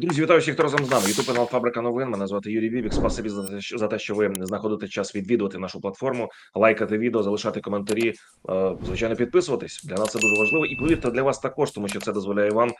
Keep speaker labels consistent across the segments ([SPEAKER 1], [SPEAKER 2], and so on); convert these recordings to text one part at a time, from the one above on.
[SPEAKER 1] Друзі, вітаю всіх, хто разом з нами. Ютуб канал Фабрика новин. Мене звати Юрій Вівік. Спасибі за те, що ви знаходите час відвідувати нашу платформу, лайкати відео, залишати коментарі. е, Звичайно, підписуватись. Для нас це дуже важливо. І повірте, для вас також, тому що це дозволяє вам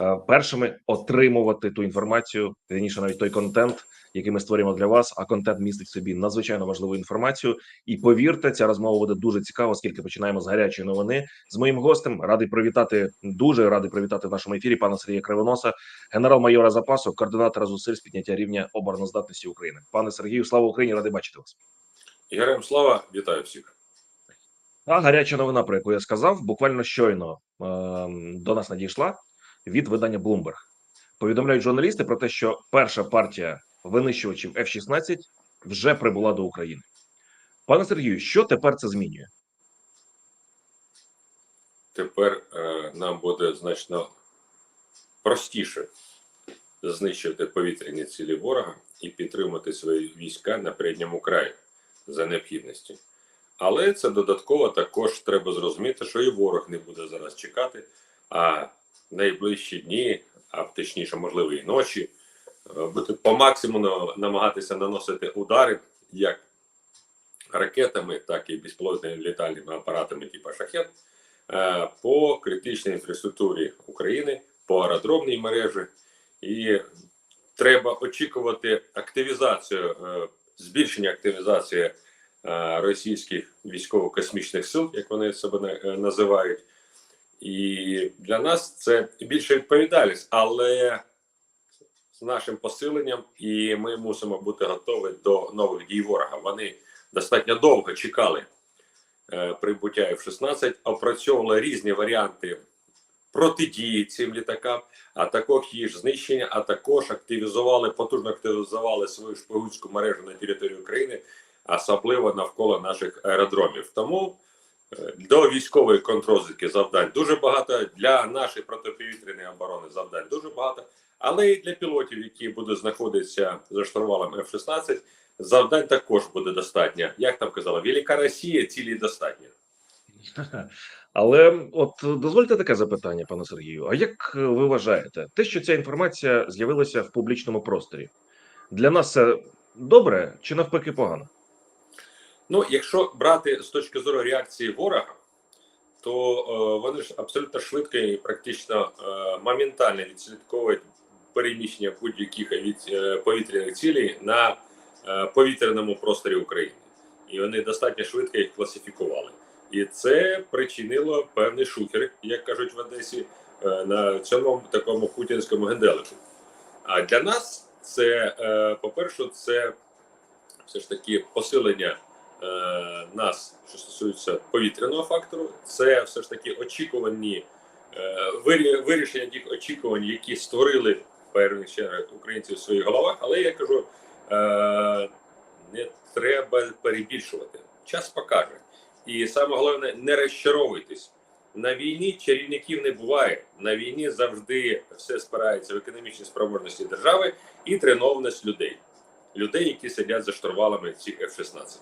[SPEAKER 1] е, першими отримувати ту інформацію, раніше навіть той контент, який ми створюємо для вас. А контент містить в собі надзвичайно важливу інформацію. І повірте, ця розмова буде дуже цікава, оскільки починаємо з гарячої новини з моїм гостем. Радий привітати дуже радий привітати в нашому ефірі пана Сергія Кривоноса генерал-майора запасу, координатора зусиль з підняття рівня обороноздатності України. Пане Сергію, слава Україні! Радий бачити вас.
[SPEAKER 2] Героям слава, вітаю всіх.
[SPEAKER 1] А гаряча новина, про яку я сказав, буквально щойно е- до нас надійшла від видання Bloomberg. Повідомляють журналісти про те, що перша партія винищувачів F-16 вже прибула до України. Пане Сергію, що тепер це змінює?
[SPEAKER 2] Тепер е, нам буде значно простіше знищувати повітряні цілі ворога і підтримати свої війська на передньому краї за необхідності. Але це додатково також треба зрозуміти, що і ворог не буде зараз чекати, а найближчі дні, а точніше, можливо, і ночі, буде по максимуму намагатися наносити удари як ракетами, так і безпілотними літальними апаратами типу шахет е, по критичній інфраструктурі України, по аеродромній мережі, і треба очікувати активізацію, е, збільшення активізації е, російських військово-космічних сил, як вони себе називають. І для нас це більша відповідальність, але з нашим посиленням, і ми мусимо бути готові до нових дій ворога. Вони достатньо довго чекали е, прибуття F-16, опрацьовували різні варіанти протидії цим літакам, а також їх знищення, а також активізували, потужно активізували свою шпигунську мережу на території України, особливо навколо наших аеродромів. Тому до військової контрозвідки завдань дуже багато, для нашої протиповітряної оборони завдань дуже багато, але і для пілотів, які будуть знаходитися за штурвалом F-16, завдань також буде достатньо. Як там казала, Велика Росія цілі достатньо.
[SPEAKER 1] Але от дозвольте таке запитання, пане Сергію. А як е, ви вважаєте, те, що ця інформація з'явилася в публічному просторі, для нас це добре чи навпаки погано?
[SPEAKER 2] Ну, якщо брати з точки зору реакції ворога, то е, вони ж абсолютно швидко і практично е, моментально відслідковують переміщення будь-яких від, е, повітряних цілей на е, повітряному просторі України, і вони достатньо швидко їх класифікували. І це причинило певний шухер, як кажуть в Одесі, е, на цьому такому путінському генделику. А для нас це, е, по-перше, це все ж таки посилення е, нас, що стосується повітряного фактору, це все ж таки очікувані е, вирішення тих очікувань, які створили певні ще українці в своїх головах. Але я кажу, е, не треба перебільшувати. Час покаже. І саме головне, не розчаровуйтесь. На війні чарівників не буває. На війні завжди все спирається в економічній спроможності держави і тренованість людей. Людей, які сидять за штурвалами цих F-16.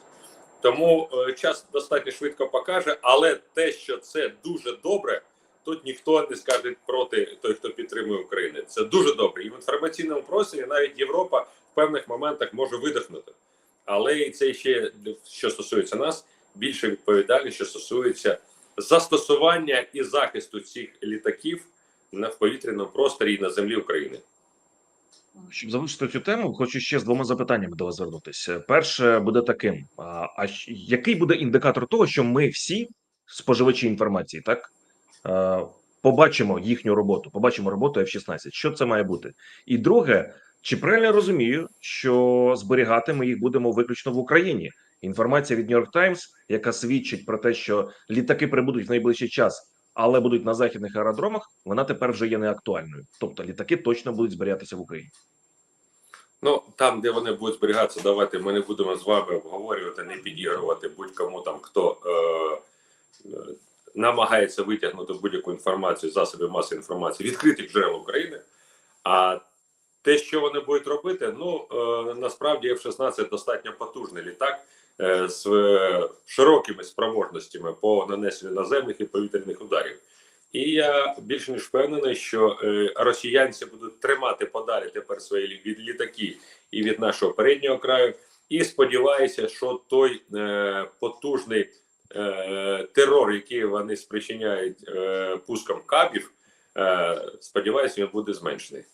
[SPEAKER 2] Тому е, час достатньо швидко покаже, але те, що це дуже добре, тут ніхто не скаже проти той, хто підтримує Україну. Це дуже добре. І в інформаційному просторі навіть Європа в певних моментах може видихнути. Але і це ще що стосується нас, більше відповідальність, що стосується застосування і захисту цих літаків на повітряному просторі і на землі України.
[SPEAKER 1] Щоб завершити цю тему, хочу ще з двома запитаннями до вас звернутися. Перше буде таким: а, який буде індикатор того, що ми всі споживачі інформації, так побачимо їхню роботу, побачимо роботу F-16. Що це має бути? І друге, чи правильно розумію, що зберігати ми їх будемо виключно в Україні? Інформація від New York Times, яка свідчить про те, що літаки прибудуть в найближчий час, але будуть на західних аеродромах, вона тепер вже є неактуальною. Тобто літаки точно будуть зберігатися в Україні.
[SPEAKER 2] Ну там, де вони будуть зберігатися, давайте ми не будемо з вами обговорювати, не підігрувати будь-кому там, хто е, е, намагається витягнути будь-яку інформацію з засобів масової інформації відкритих джерел України. А те, що вони будуть робити, ну е, насправді F-16 достатньо потужний літак з е, широкими спроможностями по нанесенню наземних і повітряних ударів. І я більш ніж впевнений, що е, росіянці будуть тримати подалі тепер свої від літаки і від нашого переднього краю. І сподіваюся, що той е, потужний е, терор, який вони спричиняють е, пуском кабів, е, сподіваюся, він буде зменшений.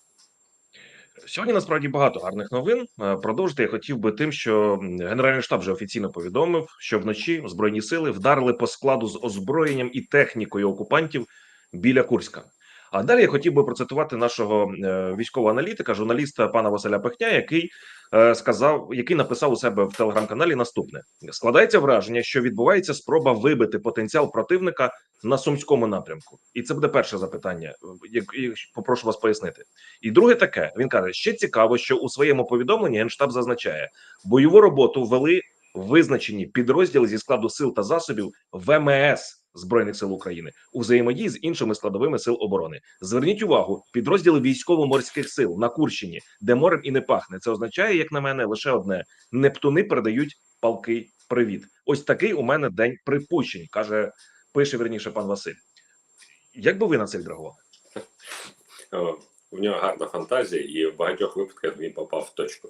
[SPEAKER 1] Сьогодні насправді багато гарних новин. Е, Продовжити я хотів би тим, що Генеральний штаб вже офіційно повідомив, що вночі збройні сили вдарили по складу з озброєнням і технікою окупантів біля Курська. А далі я хотів би процитувати нашого е, військового аналітика, журналіста пана Василя Пехня, який е, сказав, який написав у себе в телеграм-каналі наступне: складається враження, що відбувається спроба вибити потенціал противника на сумському напрямку, і це буде перше запитання. Як, як попрошу вас пояснити. І друге таке: він каже: ще цікаво, що у своєму повідомленні генштаб зазначає, бойову роботу вели визначені підрозділи зі складу сил та засобів ВМС збройних сил України у взаємодії з іншими складовими сил оборони. Зверніть увагу, підрозділи військово-морських сил на Курщині, де морем і не пахне. Це означає, як на мене, лише одне: Нептуни передають палкий привіт. Ось такий у мене день припущень, каже пише верніше пан Василь. Як би ви на це відреагували?
[SPEAKER 2] У нього гарна фантазія, і в багатьох випадках він попав в точку.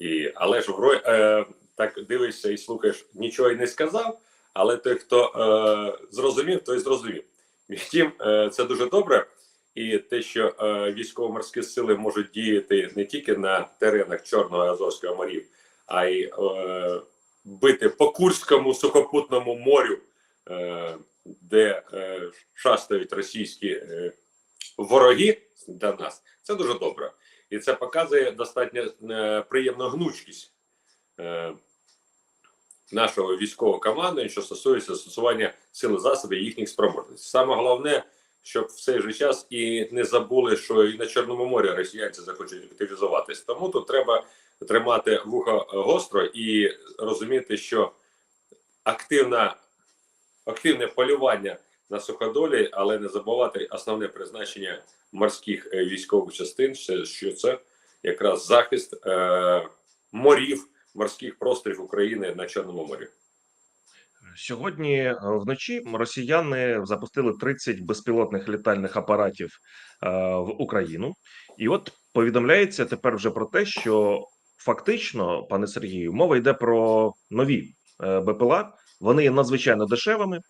[SPEAKER 2] І, але ж в е, так дивишся і слухаєш, нічого й не сказав, але той, хто е, зрозумів, той зрозумів. Втім, е, це дуже добре. І те, що е, військово-морські сили можуть діяти не тільки на теренах Чорного і Азовського морів, а й е, бити по Курському сухопутному морю, е, де е, шастають російські е, вороги для нас, це дуже добре. І це показує достатньо е, приємну гнучкість е, нашого військового командування, що стосується застосування сили засобів їхніх спроможностей. Саме головне, щоб в цей же час і не забули, що і на Чорному морі росіянці захочуть активізуватись. Тому тут треба тримати вухо гостро і розуміти, що активна, активне полювання на суходолі, але не забувати основне призначення морських е, військових частин, що це якраз захист е, морів, морських просторів України на Чорному морі.
[SPEAKER 1] Сьогодні е, вночі росіяни запустили 30 безпілотних літальних апаратів е, в Україну, і от повідомляється тепер вже про те, що фактично, пане Сергію, мова йде про нові е, БПЛА. Вони є надзвичайно дешевими.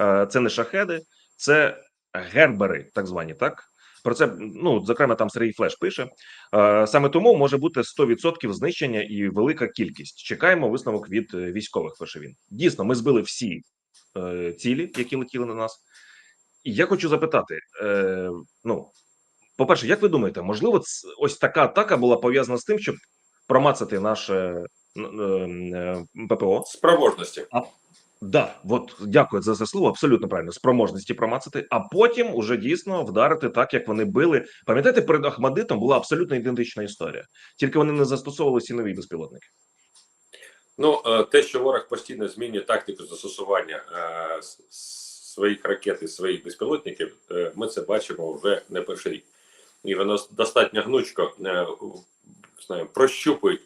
[SPEAKER 1] Е, це не шахеди, це гербери, так звані, так. Про це ну зокрема там Сергій Флеш пише. Е, Саме тому може бути 100% знищення і велика кількість. Чекаємо висновок від е, військових. Пише він. Дійсно, ми збили всі е, цілі, які летіли на нас. І я хочу запитати: ну, по-перше, як ви думаєте, можливо, ось така атака була пов'язана з тим, щоб промацати наше н- е, е, ППО?
[SPEAKER 2] Спроможності.
[SPEAKER 1] Да, от дякую за це слово. Абсолютно правильно. Спроможності промацати, а потім уже дійсно вдарити так, як вони били. Пам'ятаєте, перед Ахмадитом була абсолютно ідентична історія, тільки вони не застосовували ці нові безпілотники.
[SPEAKER 2] Ну, е, те, що ворог постійно змінює тактику застосування е, своїх ракет і своїх безпілотників, е, ми це бачимо вже не перший рік. І воно достатньо гнучко е, прощупують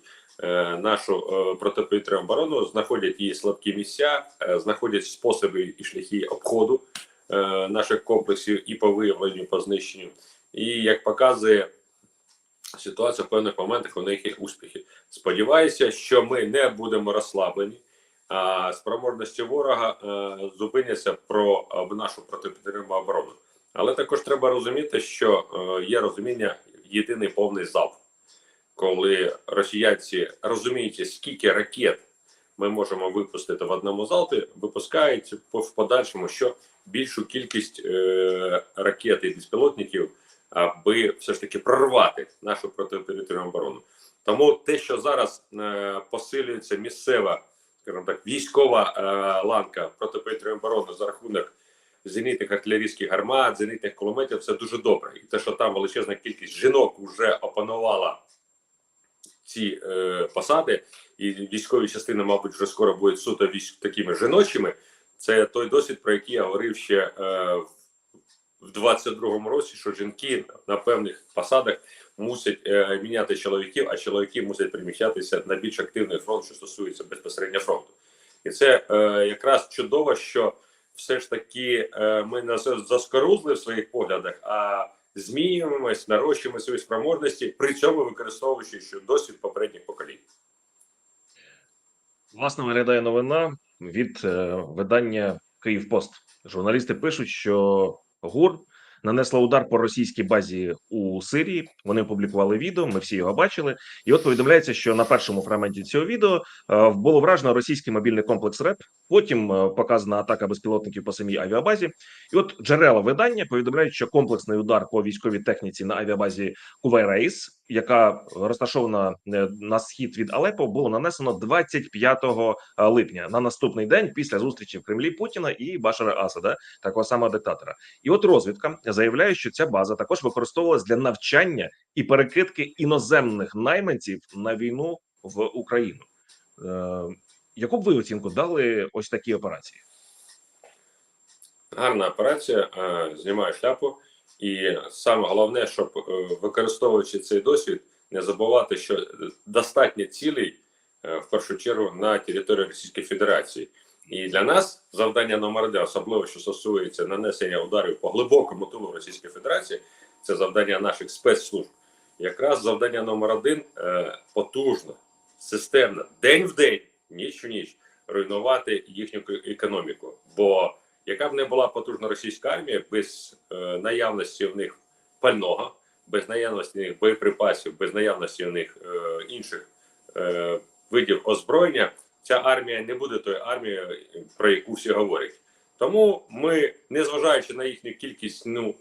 [SPEAKER 2] нашу е, протиповітряну оборону, знаходять її слабкі місця, е, знаходять способи і шляхи обходу е, наших комплексів і по виявленню, по знищенню. І як показує ситуація, в певних моментах у них є успіхи. Сподіваюся, що ми не будемо розслаблені, а спроможності ворога е, зупиняться про е, нашу протиповітряну оборону. Але також треба розуміти, що е, є розуміння єдиний повний залп, коли росіянці розуміючи, скільки ракет ми можемо випустити в одному залпі, випускають в подальшому що більшу кількість е, ракет і безпілотників, аби все ж таки прорвати нашу протиповітряну оборону. Тому те, що зараз е, посилюється місцева, скажімо так, військова е, ланка протиповітряної оборони за рахунок зенітних артилерійських гармат, зенітних кулеметів, це дуже добре. І те, що там величезна кількість жінок вже опанувала ці е, посади, і військові частини, мабуть, вже скоро будуть суто військ такими жіночими. Це той досвід, про який я говорив ще е, в 22-му році, що жінки на певних посадах мусять е, міняти чоловіків, а чоловіки мусять приміщатися на більш активний фронт, що стосується безпосередньо фронту. І це е, якраз чудово, що все ж таки е, ми не за- заскорузли в своїх поглядах, а змінюємось, нарощуємо свої спроможності, при цьому використовуючи ще досвід попередніх поколінь.
[SPEAKER 1] Власне, виглядає новина від е, видання Київпост. Журналісти пишуть, що ГУР нанесла удар по російській базі у Сирії. Вони опублікували відео. Ми всі його бачили. І от повідомляється, що на першому фрагменті цього відео е, було вражено російський мобільний комплекс РЕП. Потім е, показана атака безпілотників по самій авіабазі. І от джерела видання повідомляють, що комплексний удар по військовій техніці на авіабазі Кувайрейс, яка розташована е, на схід від Алепо, було нанесено 25 липня на наступний день після зустрічі в Кремлі Путіна і Башара Асада, такого самого диктатора. І от розвідка заявляє, що ця база також використовувалась для навчання і перекидки іноземних найманців на війну в Україну. Е, яку б ви оцінку дали ось такій операції?
[SPEAKER 2] Гарна операція, е, знімаю шляпу. І саме головне, щоб е, використовуючи цей досвід, не забувати, що достатньо цілей е, в першу чергу на території Російської Федерації. І для нас завдання номер один, особливо що стосується нанесення ударів по глибокому тилу Російської Федерації, це завдання наших спецслужб. Якраз завдання номер один е, потужно, системно, день в день, ніч в ніч руйнувати їхню економіку. Бо яка б не була потужна російська армія без е, наявності в них пального, без наявності в них боєприпасів, без наявності в них е, інших е, видів озброєння, ця армія не буде тою армією, про яку всі говорять. Тому ми, незважаючи на їхню кількість ну,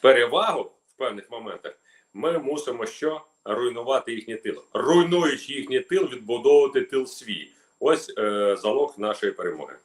[SPEAKER 2] перевагу в певних моментах, ми мусимо що руйнувати їхнє тил. Руйнуючи їхній тил, відбудовувати тил свій. Ось е, залог нашої перемоги.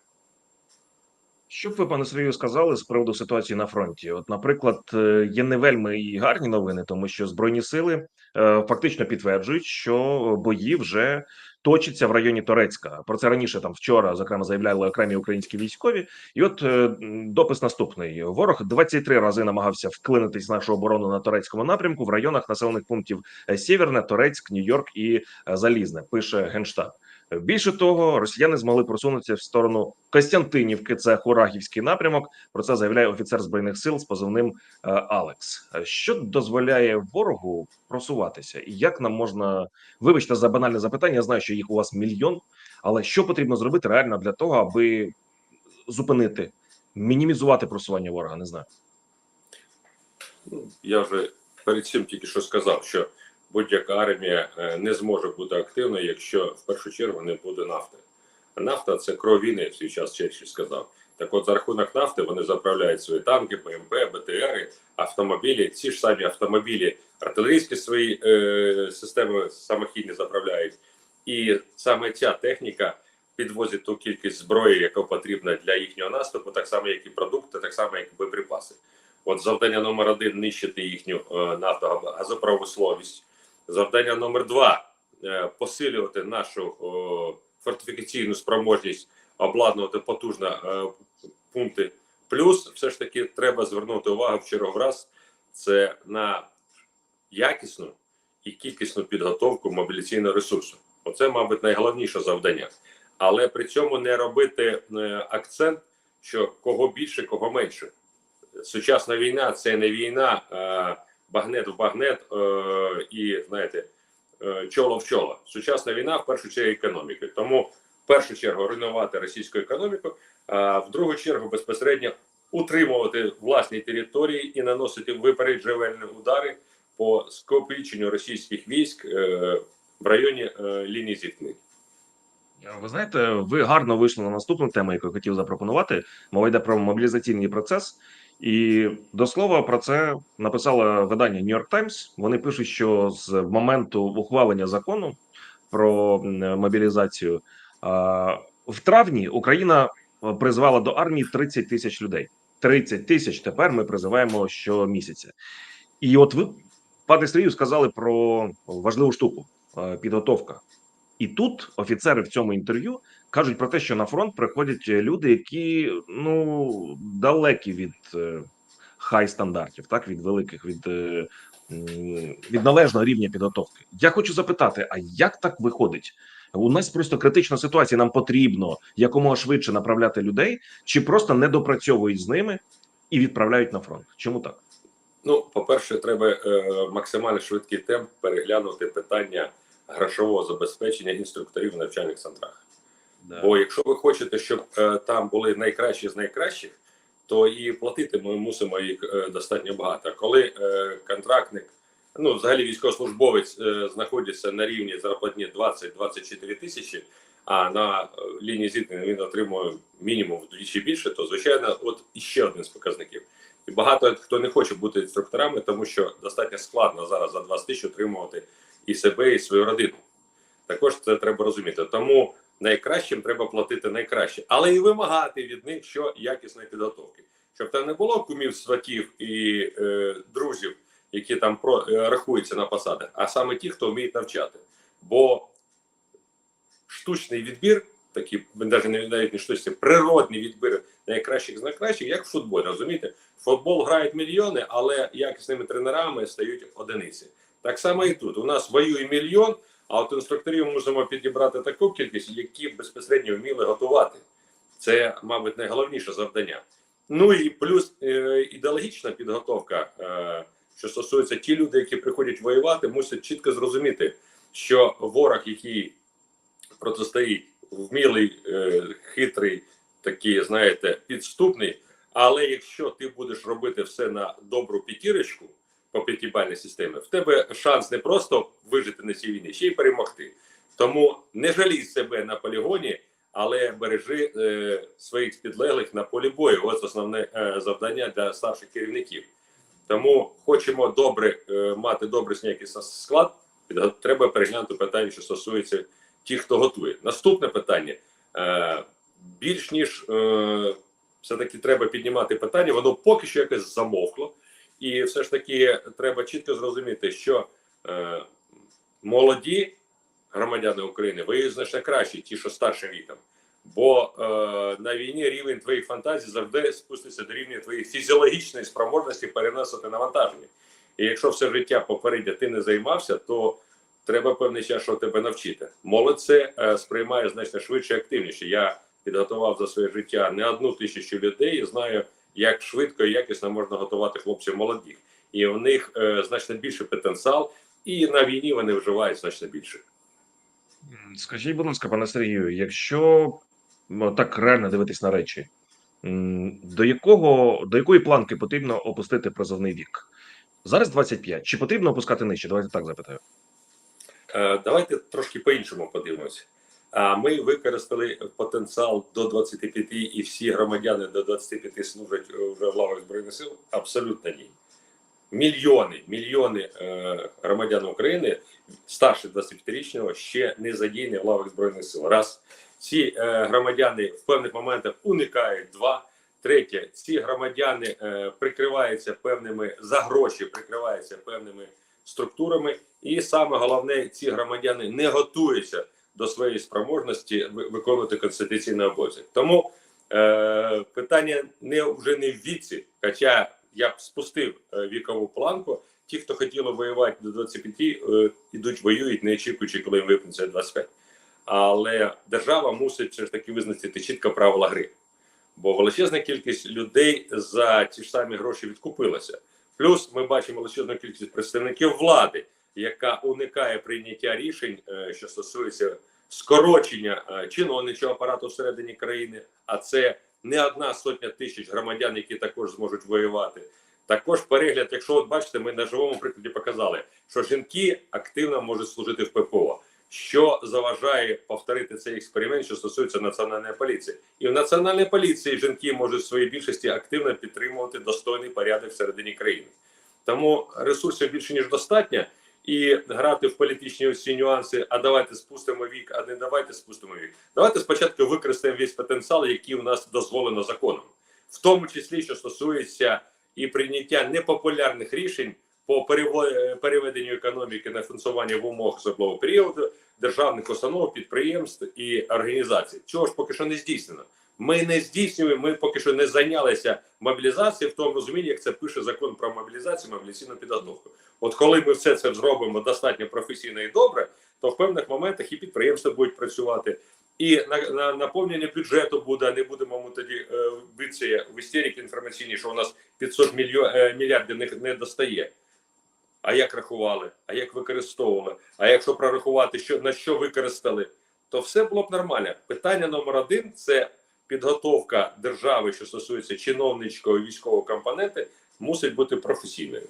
[SPEAKER 1] Що б ви, пане Сергію, сказали з приводу ситуації на фронті? От, наприклад, е, є не вельми і гарні новини, тому що збройні сили е, фактично підтверджують, що бої вже точаться в районі Торецька. Про це раніше там вчора, зокрема, заявляли окремі українські військові. І от е, допис наступний: ворог 23 рази намагався вклинитись в нашу оборону на турецькому напрямку в районах населених пунктів Сєвєрне, Торецьк, Нью-Йорк і Залізне. Пише генштаб. Більше того, росіяни змогли просунутися в сторону Костянтинівки, це Хорахівський напрямок. Про це заявляє офіцер збройних сил з позивним е, Алекс. Що дозволяє ворогу просуватися, і як нам можна вибачте за банальне запитання? Я знаю, що їх у вас мільйон, але що потрібно зробити реально для того, аби зупинити, мінімізувати просування ворога? Не знаю.
[SPEAKER 2] Ну, я вже перед цим тільки що сказав, що будь-яка армія е, не зможе бути активною, якщо в першу чергу не буде нафти. Нафта це кров війни, в свій час Черчилль сказав. Так от за рахунок нафти вони заправляють свої танки, БМП, БТРи, автомобілі, ці ж самі автомобілі, артилерійські свої е, системи самохідні заправляють. І саме ця техніка підвозить ту кількість зброї, яка потрібна для їхнього наступу, так само, як і продукти, так само, як і боєприпаси. От завдання номер один нищити їхню е, нафтогазопромисловість. Завдання номер два е, посилювати нашу фортифікаційну спроможність, обладнувати потужно е, пункти. Плюс, все ж таки, треба звернути увагу в черговий раз це на якісну і кількісну підготовку мобіляційного ресурсу. Оце, мабуть, найголовніше завдання. Але при цьому не робити е, акцент, що кого більше, кого менше сучасна війна це не війна, а багнет в багнет е, і знаєте, е, чоло в чоло. Сучасна війна в першу чергу економіки. Тому в першу чергу руйнувати російську економіку, а в другу чергу безпосередньо утримувати власні території і наносити випереджувальні удари по скопиченню російських військ е, в районі е, лінії зіткнень.
[SPEAKER 1] Ви знаєте, ви гарно вийшли на наступну тему, яку я хотів запропонувати. Мова йде про мобілізаційний процес. І до слова про це написало видання New York Times. Вони пишуть, що з моменту ухвалення закону про мобілізацію в травні Україна е, призвала до армії 30 тисяч людей. 30 тисяч тепер ми призиваємо щомісяця. І от ви, пане Сергію, сказали про важливу штуку е, підготовка. І тут офіцери в цьому інтерв'ю кажуть про те, що на фронт приходять люди, які ну далекі від е, хай стандартів, так від великих, від е, від належного рівня підготовки. Я хочу запитати: а як так виходить? У нас просто критична ситуація. Нам потрібно якомога швидше направляти людей, чи просто не допрацьовують з ними і відправляють на фронт? Чому так?
[SPEAKER 2] Ну, по-перше, треба е, максимально швидкий темп переглянути питання грошового забезпечення інструкторів в навчальних центрах. Бо якщо ви хочете, щоб е, там були найкращі з найкращих, то і платити ми мусимо їх е, достатньо багато. Коли е, контрактник, ну взагалі військовослужбовець е, знаходиться на рівні зарплатні 20-24 тисячі, а на е, лінії зіткнення він отримує мінімум вдвічі більше, то звичайно, от іще один з показників. І багато хто не хоче бути інструкторами, тому що достатньо складно зараз за 20 тисяч отримувати і себе, і свою родину. Також це треба розуміти. Тому найкращим треба платити найкраще, але і вимагати від них що якісної підготовки, щоб там не було кумів, сватів і е, друзів, які там про е, рахуються на посадах, а саме ті, хто вміють навчати. Бо штучний відбір, такий навіть не навіть не штучний, природний відбір найкращих з найкращих, як в футболі. Розумієте, футбол грають мільйони, але якісними тренерами стають одиниці. Так само і тут. У нас воює мільйон, а от інструкторів мусимо підібрати таку кількість, які безпосередньо вміли готувати. Це, мабуть, найголовніше завдання. Ну і плюс е, ідеологічна підготовка, е, що стосується ті люди, які приходять воювати, мусять чітко зрозуміти, що ворог, який протистоїть, вмілий, е, хитрий, такий, знаєте, підступний. Але якщо ти будеш робити все на добру п'ятірочку по п'ятибальній системі, в тебе шанс не просто вижити на цій війні, ще й перемогти. Тому не жалій себе на полігоні, але бережи е, своїх підлеглих на полі бою. Ось основне е, завдання для старших керівників. Тому хочемо добре е, мати добрий який склад. Треба переглянути питання, що стосується тих, хто готує. Наступне питання. Е, більш ніж е, все-таки треба піднімати питання, воно поки що якось замовкло. І все ж таки треба чітко зрозуміти, що е, молоді громадяни України воюють значно краще, ті, що старшим віком. Бо е, на війні рівень твоїх фантазій завжди спуститься до рівня твоєї фізіологічної спроможності переносити навантаження. І якщо все життя попередньо ти не займався, то треба певний час, що тебе навчити. Молодь це е, сприймає значно швидше і активніше. Я підготував за своє життя не одну тисячу людей і знаю, як швидко і якісно можна готувати хлопців молодих. І у них е, значно більше потенціал, і на війні вони вживають значно більше.
[SPEAKER 1] Скажіть, будь ласка, пане Сергію, якщо ну, так реально дивитись на речі, до якого до якої планки потрібно опустити призовний вік? Зараз 25. Чи потрібно опускати нижче? Давайте так запитаю.
[SPEAKER 2] Е, Давайте трошки по-іншому подивимося. Ми використали потенціал до 25 і всі громадяни до 25 служать вже в лавах збройних сил? Абсолютно ні. Мільйони, мільйони е, громадян України старше 25-річного ще не задіяні в лавах збройних сил. Раз ці е, громадяни в певних моментах уникають. Два третє, ці громадяни е, прикриваються певними за гроші, прикриваються певними структурами, і саме головне, ці громадяни не готуються до своєї спроможності ви- виконувати конституційний обов'язок. Тому е, питання не вже не в віці, хоча я б спустив е, вікову планку. Ті, хто хотіли воювати до 25, е, ідуть воюють, не очікуючи, коли їм виповниться 25. Але держава мусить все ж таки визначити чітко правила гри. Бо величезна кількість людей за ті ж самі гроші відкупилася. Плюс ми бачимо величезну кількість представників влади, яка уникає прийняття рішень, е, що стосується скорочення е, чиновничого апарату всередині країни. А це не одна сотня тисяч громадян, які також зможуть воювати. Також перегляд, якщо от бачите, ми на живому прикладі показали, що жінки активно можуть служити в ППО. Що заважає повторити цей експеримент, що стосується національної поліції, і в національній поліції жінки можуть в своїй більшості активно підтримувати достойний порядок всередині країни. Тому ресурсів більше ніж достатньо, і грати в політичні усі нюанси. А давайте спустимо вік, а не давайте спустимо вік. Давайте спочатку використаємо весь потенціал, який у нас дозволено законом, в тому числі, що стосується і прийняття непопулярних рішень по переведенню економіки на фінансування в умовах особливого періоду державних установ, підприємств і організацій. Цього ж поки що не здійснено. Ми не здійснюємо, ми поки що не зайнялися мобілізацією в тому розумінні, як це пише закон про мобілізацію, мобілізаційну підготовку. От коли ми все це зробимо достатньо професійно і добре, то в певних моментах і підприємства будуть працювати, і на, на наповнення бюджету буде. Не будемо ми тоді е, битися в істерики інформаційній, що у нас 500 мільйон, е, мільярдів не, не достає. А як рахували, а як використовували? А якщо прорахувати, що на що використали, то все було б нормально. Питання номер один це підготовка держави, що стосується чиновничкого військового компоненти, мусить бути професійною.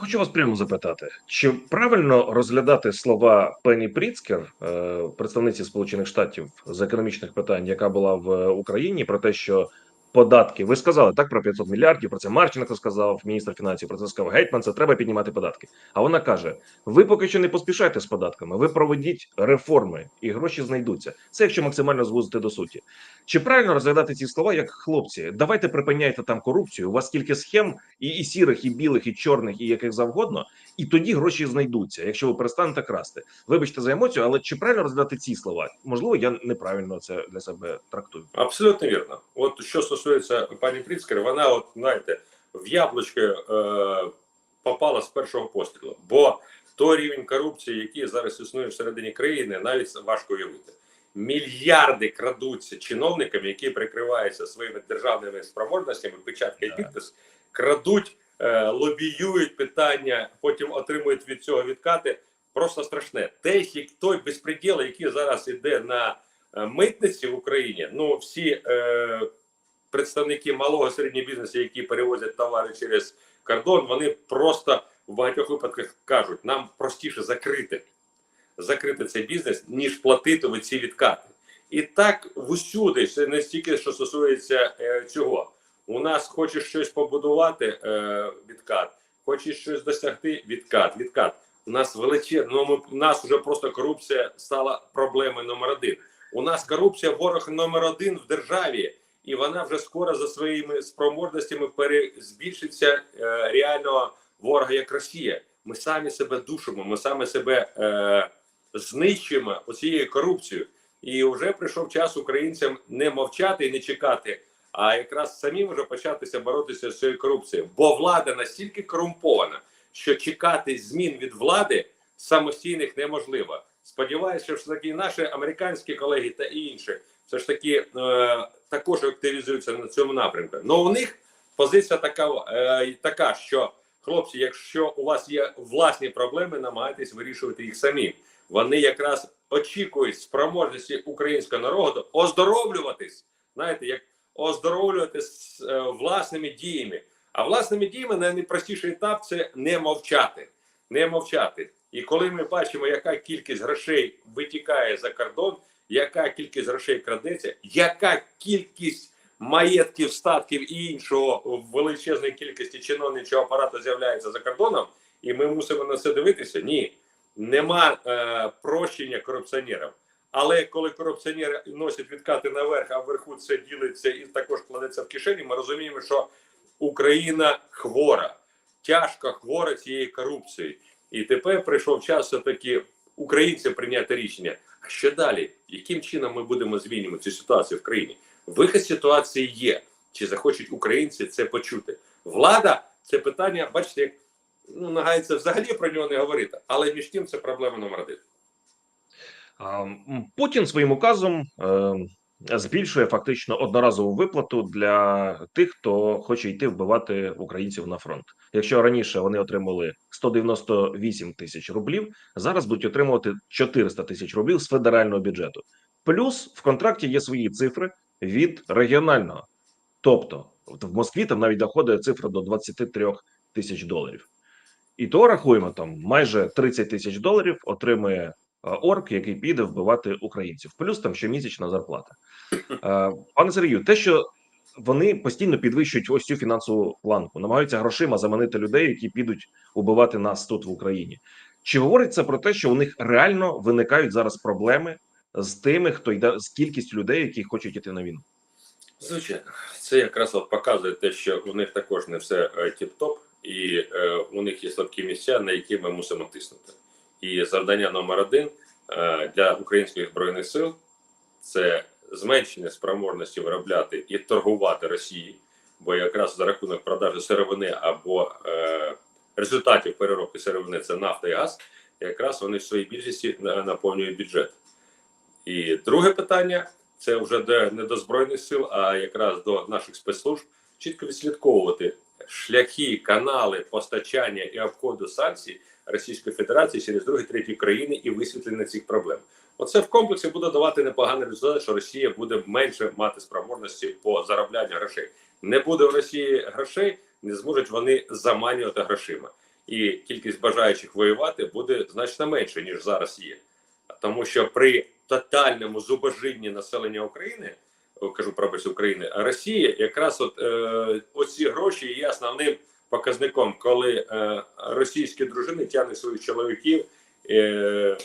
[SPEAKER 1] Хочу вас прямо запитати, чи правильно розглядати слова Пенні Пріцкер, е, представниці Сполучених Штатів з економічних питань, яка була в Україні, про те, що податки ви сказали так про 500 мільярдів. Про це Марченко сказав, міністр фінансів. Про це сказав Гетьман. Це треба піднімати податки. А вона каже: ви поки що не поспішайте з податками, ви проведіть реформи, і гроші знайдуться. Це якщо максимально звузити до суті. Чи правильно розглядати ці слова як хлопці? Давайте припиняйте там корупцію. У вас скільки схем, і, і сірих, і білих, і чорних, і яких завгодно, і тоді гроші знайдуться, якщо ви перестанете красти. Вибачте за емоцію, але чи правильно розглядати ці слова? Можливо, я неправильно це для себе трактую.
[SPEAKER 2] Абсолютно вірно. От що стосується пані Пріцкер, вона, от знаєте, в яблучко е, попала з першого пострілу. Бо той рівень корупції, який зараз існує всередині країни, навіть важко уявити. Мільярди крадуться чиновниками, які прикриваються своїми державними спроможностями, печатка і підпис, крадуть, е, лобіюють питання, потім отримують від цього відкати. Просто страшне. Те, як той безпреділ, який зараз іде на е, митниці в Україні, ну всі е, представники малого середнього бізнесу, які перевозять товари через кордон, вони просто в багатьох випадках кажуть, нам простіше закрити, закрити цей бізнес, ніж платити ви ці відкати. І так всюди, це не стільки, що стосується е, цього. У нас хочеш щось побудувати, е, відкат, хочеш щось досягти, відкат, відкат. У нас величезна, ну у нас вже просто корупція стала проблемою номер один. У нас корупція ворог номер один в державі, і вона вже скоро за своїми спроможностями пере збільшиться е, реального ворога як Росія. Ми самі себе душимо, ми самі себе е, знищуємо оцією корупцією. І вже прийшов час українцям не мовчати і не чекати, а якраз самим вже початися боротися з цією корупцією. Бо влада настільки корумпована, що чекати змін від влади самостійних неможливо. Сподіваюся, що ж таки наші американські колеги та інші все ж таки е, також активізуються на цьому напрямку. Но у них позиція така, е, така, що хлопці, якщо у вас є власні проблеми, намагайтесь вирішувати їх самі. Вони якраз очікують спроможності українського народу оздоровлюватись, знаєте, як оздоровлюватись е, власними діями. А власними діями найпростіший етап це не мовчати. Не мовчати. І коли ми бачимо, яка кількість грошей витікає за кордон, яка кількість грошей крадеться, яка кількість маєтків, статків і іншого величезної кількості чиновничого апарату з'являється за кордоном, і ми мусимо на це дивитися. Ні, нема е, прощення корупціонерам. Але коли корупціонери носять відкати наверх, а вверху це ділиться і також кладеться в кишені, ми розуміємо, що Україна хвора, тяжко хвора цією корупцією. І тепер прийшов час все-таки українцям прийняти рішення. А що далі? Яким чином ми будемо змінювати цю ситуацію в країні? Вихід ситуації є. Чи захочуть українці це почути? Влада це питання, бачите, як ну, нагається взагалі про нього не говорити, але між тим це проблема номер один.
[SPEAKER 1] Путін своїм указом е, збільшує фактично одноразову виплату для тих, хто хоче йти вбивати українців на фронт. Якщо раніше вони отримали 198 тисяч рублів, зараз будуть отримувати 400 тисяч рублів з федерального бюджету. Плюс в контракті є свої цифри від регіонального, тобто в Москві там навіть доходить цифра до 23 тисяч доларів. І то рахуємо там майже 30 тисяч доларів отримує орк, який піде вбивати українців. Плюс там щомісячна зарплата. Е, Пане Сергію, те, що вони постійно підвищують ось цю фінансову планку, намагаються грошима заманити людей, які підуть убивати нас тут в Україні. Чи говорить це про те, що у них реально виникають зараз проблеми з тими, хто йде з кількістю людей, які хочуть іти на війну?
[SPEAKER 2] Звичайно, це якраз показує те, що у них також не все е, тіп-топ, і е, у них є слабкі місця, на які ми мусимо тиснути. І завдання номер один е, для українських збройних сил це зменшення спроможності виробляти і торгувати Росії, бо якраз за рахунок продажу сировини або е, результатів переробки сировини це нафта і газ, якраз вони в своїй більшості наповнюють бюджет. І друге питання це вже не до збройних сил, а якраз до наших спецслужб чітко відслідковувати шляхи, канали постачання і обходу санкцій Російської Федерації через другі треті країни і висвітлення цих проблем. Оце в комплексі буде давати непоганий результат, що Росія буде менше мати спроможності по зароблянню грошей. Не буде в Росії грошей, не зможуть вони заманювати грошима. І кількість бажаючих воювати буде значно менше, ніж зараз є. Тому що при тотальному зубожінні населення України, кажу про весь України, а Росія якраз от е, оці гроші є основним показником, коли е, російські дружини тягнуть своїх чоловіків е,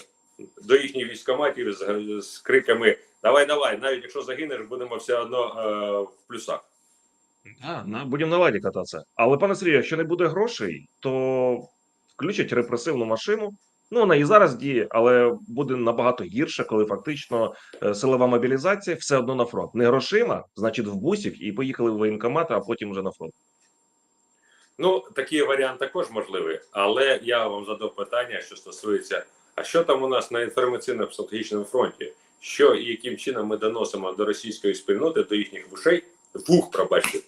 [SPEAKER 2] до їхніх військоматів з, з криками Давай, давай, навіть якщо загинеш, будемо все одно е, в плюсах.
[SPEAKER 1] А, на, будемо на ладі кататися. Але, пане Сергію, якщо не буде грошей, то включать репресивну машину. Ну, вона і зараз діє, але буде набагато гірше, коли фактично е, силова мобілізація все одно на фронт. Не грошима, значить, в бусик і поїхали в воєнкомат, а потім вже на фронт.
[SPEAKER 2] Ну, такий варіант також можливий, але я вам задав питання, що стосується, а що там у нас на інформаційно-психологічному фронті? Що і яким чином ми доносимо до російської спільноти, до їхніх вушей, вух, пробачте,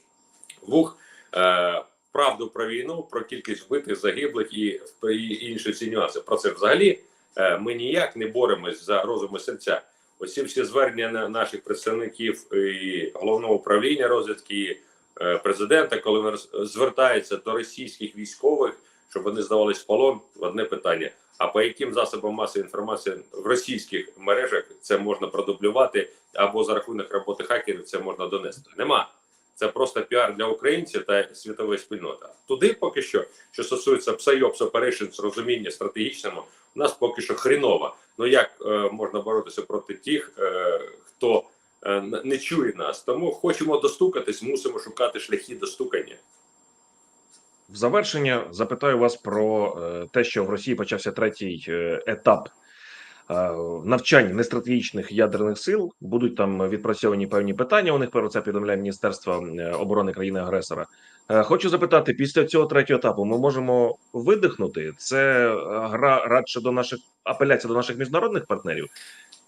[SPEAKER 2] вух, е, правду про війну, про кількість вбитих, загиблих і, і інші ці нюанси. Про це взагалі е, ми ніяк не боремось за розум і серця. Оці всі звернення на наших представників і головного управління розвідки. Е, президента, коли він звертається до російських військових, щоб вони здавались в полон, одне питання. А по яким засобам масової інформації в російських мережах це можна продублювати або за рахунок роботи хакерів це можна донести? Нема. Це просто піар для українців та світової спільноти. Туди поки що, що стосується PSYOPS Operations, розуміння стратегічному, у нас поки що хріново. Ну як е, можна боротися проти тих, е, хто не чує нас? Тому хочемо достукатись, мусимо шукати шляхи достукання.
[SPEAKER 1] В завершення запитаю вас про е, те, що в Росії почався третій е, етап е, навчань нестратегічних ядерних сил. Будуть там відпрацьовані певні питання. У них про це повідомляє Міністерство е, оборони країни-агресора. Е, Хочу запитати: після цього третього етапу ми можемо видихнути? Це е, гра радше до наших апеляція до наших міжнародних партнерів.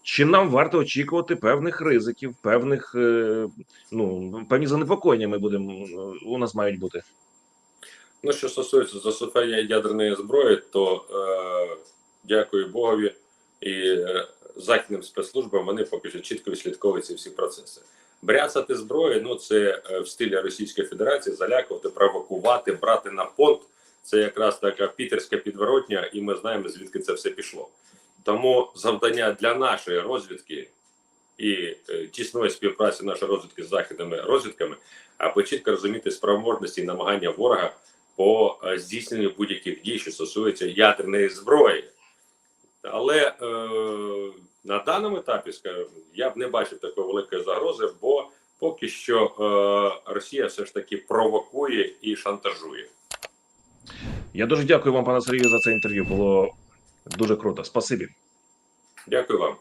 [SPEAKER 1] Чи нам варто очікувати певних ризиків, певних е, ну певні занепокоєння ми будемо е, у нас мають бути?
[SPEAKER 2] Ну, що стосується застосування ядерної зброї, то е, дякую Богові і е, західним спецслужбам вони поки що чітко відслідковують ці всі процеси. Бряцати зброю, ну це е, в стилі Російської Федерації, залякувати, провокувати, брати на понт. Це якраз така пітерська підворотня, і ми знаємо, звідки це все пішло. Тому завдання для нашої розвідки і е, тісної співпраці нашої розвідки з західними розвідками, аби чітко розуміти спроможності і намагання ворога по е, здійсненню будь-яких дій, що стосується ядерної зброї. Але е, на даному етапі, скажімо, я б не бачив такої великої загрози, бо поки що е, Росія все ж таки провокує і шантажує.
[SPEAKER 1] Я дуже дякую вам, пане Сергію, за це інтерв'ю. Було дуже круто. Спасибі.
[SPEAKER 2] Дякую вам.